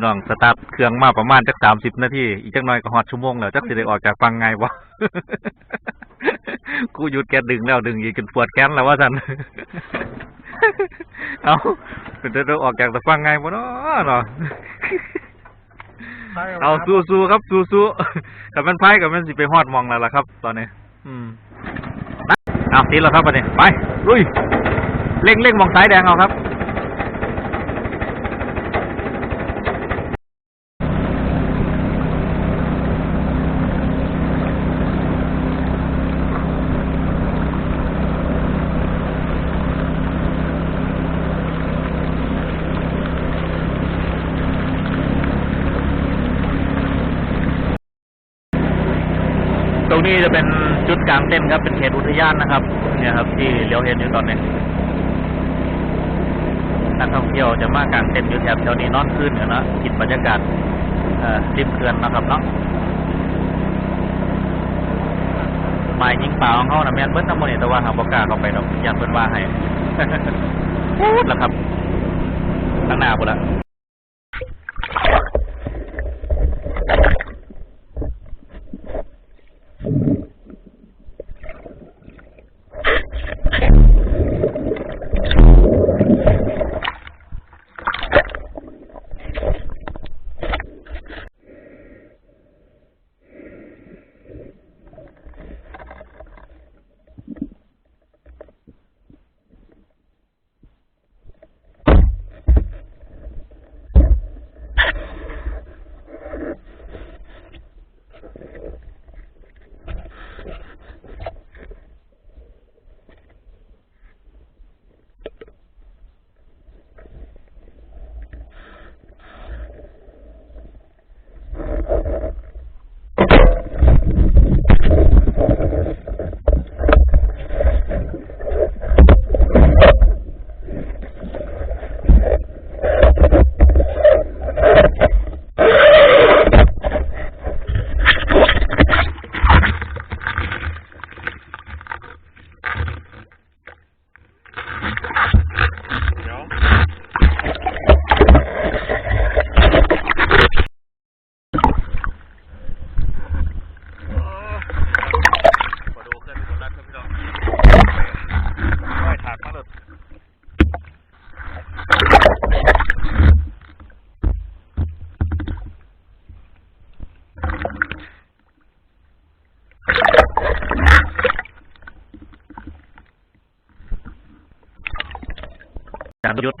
พี่น้องสตาร์ทเครื่องมาประมาณจักสามสิบนาทีอีกจักหน่อยก็ฮอดชั่วโมงแล้วจักสิได้ออกจากฟังไงวะกูหยุดแกดึงแล้วดึงอีกจนปวดแขนแล้วว่าสันเอาเป็นจะได้ออกจากตะฟังไงวะเนาะเนาะเอาสู้ๆครับสู้ๆกับมันไพ่กับมันสิไปฮอดหมองแล้วล่ะครับ ตอนนี้ อืมไปเอาติดแล้วครับประเดี๋ยวไปลุยเร่งเร่งมองสายแดงเอาครับ รงนี้จะเป็นจุดกลางเต้นครับเป็นเขตอุทยานนะครับ เนี่ยครับ ที่เลี้ยวเห็นอยู่ตอนนี้นักท่องเที่ยวจะมากลางเต้นอยู่แถบแถวนี้นอนคืนนะกินบรรยากาศริมเขื่อนนะครับเนาะหมายยิงป่าของเขานะแม่นเบิ้ลน้ำมันแต่ว่าหาบกาเข้าไปดอกอยากเพิ่นว่าให้พูดแล้วครับตั้งหน้าพุ่นละ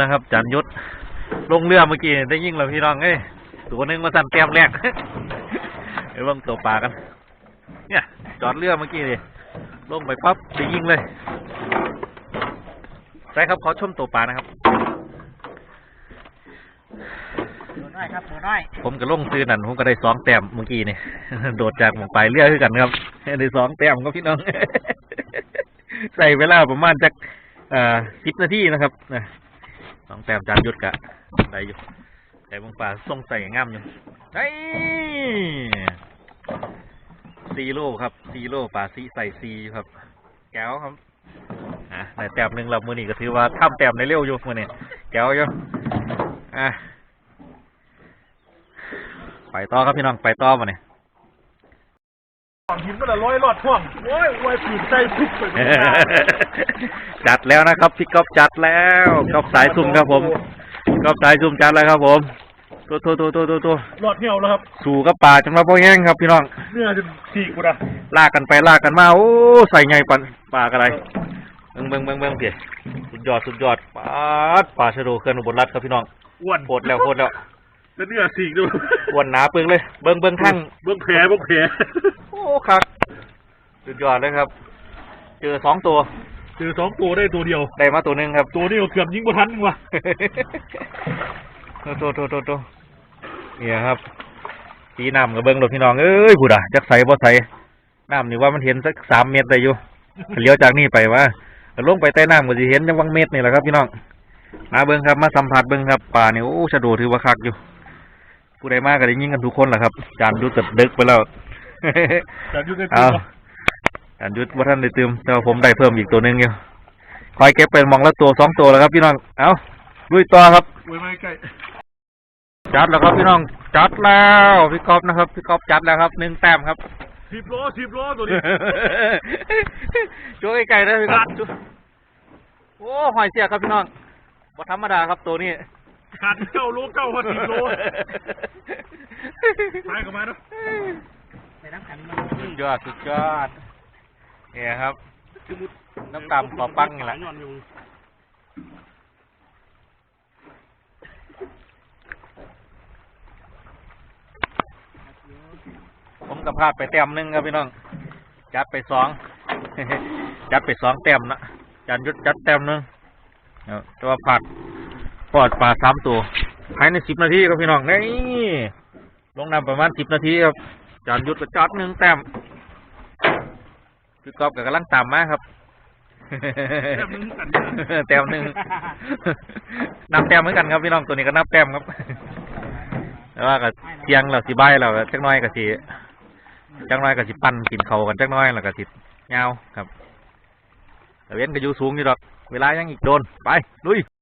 นยุทธนะครับจานยุทธลงเรือเมื่อกี้ได้ยิ่งแล้วพี่น้องเอ้ยตัวหนึงมาสั่นแต้มแรกเดี๋ยวลงตัวปลากัน เนี่ย จอดเรือเมื่อกี้ดิลงไปปั๊บไปยิงเลยใช่ครับขอชมตัวปลานะครับตัวน้อยครับตัวน้อยผมก็ลงซื้อนั่นผมก็ได้สองแต้มเมื่อกี้นี่โดดจากหมองไปเรือคือกันครับได้สองแต้มครับพี่น้อง ใส่เวลาประมาณจักเอ่อสิบนาทีนะครับนะ สองแต้มจานยุดกะได้อยู่แต่บางปลาส่งใส่ง่ามอยู่ไอ้ซีโร่ครับซีโร่ปลาซีใส่ซีครับ แก้วครับอะในแต้มหนึ่งเรามือนี้ก็ถือว่าทำแต้มในเร็วอยู่มือนี้แก้วอยู่อะไปต่อครับพี่น้องไปต่อมาเนี่ย หินมันละร้อยรอดห่วงโอ้ยโอ้ยปีนใจพุกไปหมดแล้วจัดแล้วนะครับพี่ก๊อฟจัดแล้วก๊อฟสายซุ่มครับผมก๊อฟสายซุ่มจัดแล้วครับผมตัวตัวตัวตัวตัวตัวรอดเหี่ยวแล้วครับ สู่กับป่าจนมาพ่อแห้งครับพี่น้องเนื้อจะฉีกกูนะลากกันไปลากกันมาโอ้ใส่ไงปันปลากอะไรเบิ่งเบิ่งเบิ่งเบิ่งเพียสุดยอดสุดยอดปลาดปลาชะโดเคลื่อนอุบลรัฐครับพี่น้องอ้วนโคตรแล้วโคตรแล้ว แล้วเนื้อฉีกด้วยอ้วนหนาปึงเลย เบิ่งเบิ่งทั้งเบื้องแผลเบื้องแผลโอ้ครับสุดยอดเลยครับ เจอสองตัว เจอสองตัวได้ตัวเดียว ได้มาตัวหนึ่งครับ ตัวนี้ก็เกือบยิงบ่ทันว่ะโตโตโตโตเนี่ยครับสีน้ำกับเบิ้งรถพี่น้องเอ้ยกูด่ะจักใสบ่ใสน้ำนี่ว่ามันเห็นสักสามเมตรได้อยู่เลี้ยวจากนี่ไปว่าลงไปใต้น้ำก็จะเห็นจังวังเมตรนี่แหละครับพี่น้องมาเบิ้งครับมาสัมผัสเบิ้งครับป่านี่โอ้ชะโดถือว่าคักอยู่ ผู้ใดมาก็ได้ยิงกันทุกคนแหละครับ จานยุทธดึกไปแล้วแต่อยู่ในตัเอาวจานยุทธว่าท่านได้เติมแต่ว่าผมได้เพิ่มอีกตัวหนึงอยู่คอยเก็บเป็นมองละตัวสองตัวแล้วครับพี่น้อง เอาลุยต่อครับโอ้ยไม่ใกล้จัดแล้วครับพี่น้อง จัดแล้วพี่ก๊อฟนะครับ พี่ก๊อฟจัดแล้วครับหนึ่งแต้มครับสิบโลสิบโลตัวนี้ช่วยไกลๆนะพี่ก๊อฟจุ๊บโอ้หอยเสียครับพี่น้องบ่ธรรมดาครับตัวนี้ ขาดเก้าโลเก้าพอสิบโลไปกลับมาเนาะใส่น้ำขันมาสุดยอดสุดยอดเนี่ยครับ น้ำตาลขอปังนี่แหละผมกับพลาดไปแต้มหนึ่งครับพี่น้อง จัดไปสอง จัดไปสองแต้มนะจันยุดจัดแต้มหนึ่งเอาแต่ว่าผัด ปอดปลาสามตัวภายในสิบนาทีครับพี่น้องนี่ลงน้ำประมาณสิบนาทีครับจานยุดก็จัดหนึ่งแต้มคือกอบกับกำลังตามมาครับแต้มหนึ่งกันแต้มหนึ่งนับแต้มเหมือนกันครับพี่น้องตัวนี้ก็นับแต้มครับแต่ว่าก็เที่ยงแล้วสิบายแล้วก็จักหน้อยก็สิจักหน้อยก็สิปั่นกินเขาวกันจักหน้อยแล้วก็สิยาวครับแต่เว้นก็อยู่สูงอยู่ดอก เวลายังอีกโดนไปลุยย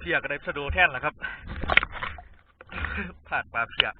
เพียกระได้สะดวกแท่นแหละครับ ผาดปลาเพียก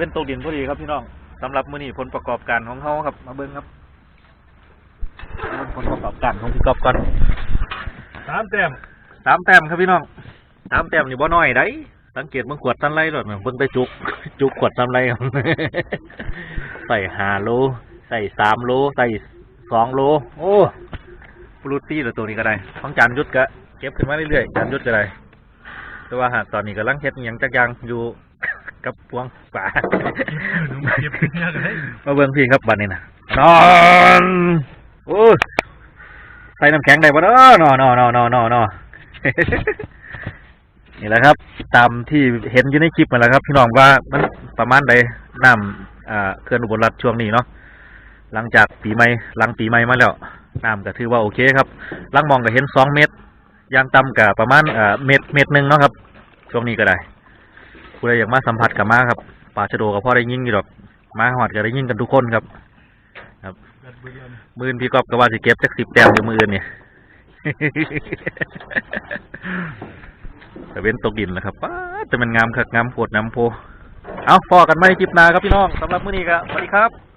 เว้นตกดินพอดีครับพี่น้องสำหรับมื้อนี้ผลประกอบการของเขาครับ มาเบิ่งครับมาเบิ่งผลประกอบการของพี่กอบก่อนสามแต้มสามแต้มครับพี่น้องสามแต้มนี่บ่น้อยได้สังเกตเบิ่งขวดซันไลด์รถน่ะเบิ่งไปจุก จุกขวดซันไลด์ครับใส่ห้าโลใส่สามโลใส่สองโล โอ้ปลูตี้ตัวนี้ก็ได้ของจานยุทธก็เก็บขึ้นมาเรื่อยๆจานยุทธก็ได้แต่ว่าหากตอนนี้ก็ลังเฮ็ดอหยังจักอย่างอยู่ กับพวงป่าหนูมาเก็บขึ้นเนี่ยเลยมาเบิ่งพี่ครับบัดนี้นะนอนโอ้ยใส่น้ำแข็งได้ปะเนาะนอนอนอนอนอนอนี่แหละครับ ตามที่เห็นอยู่ในคลิปนั่นแหละครับ พี่น้องว่ามันประมาณใดน้ำอ่าเขื่อนอุบลรัฐช่วงนี้เนาะหลังจากปีใหม่หลังปีใหม่มาแล้วน้ำก็ถือว่าโอเคครับหลังมองก็เห็นสองเมตรอยางต่ำก็ประมาณอ่าเมตรเมตรหนึ่งเนาะครับ ช่วงนี้ก็ได้ ผู้ใดอยากมาสัมผัสกับมาครับป่าชะโดกับพ่อได้ยิ่งอยู่ดอกมาหอดกับได้ยิ่งกันทุกคนครับรัดเบือนมือนพี่กอบกับว่าสิเก็บจักสิบแต้มอยู่มืออื่นเนี่ยแต่เว้นตกดินแล้วครับป้าแต่มันงามคักงามโพดน้ำโพ เอาพอกันไหมคลิปหนาครับพี่น้องสำหรับมื้อนี้ก็สวัสดีครับ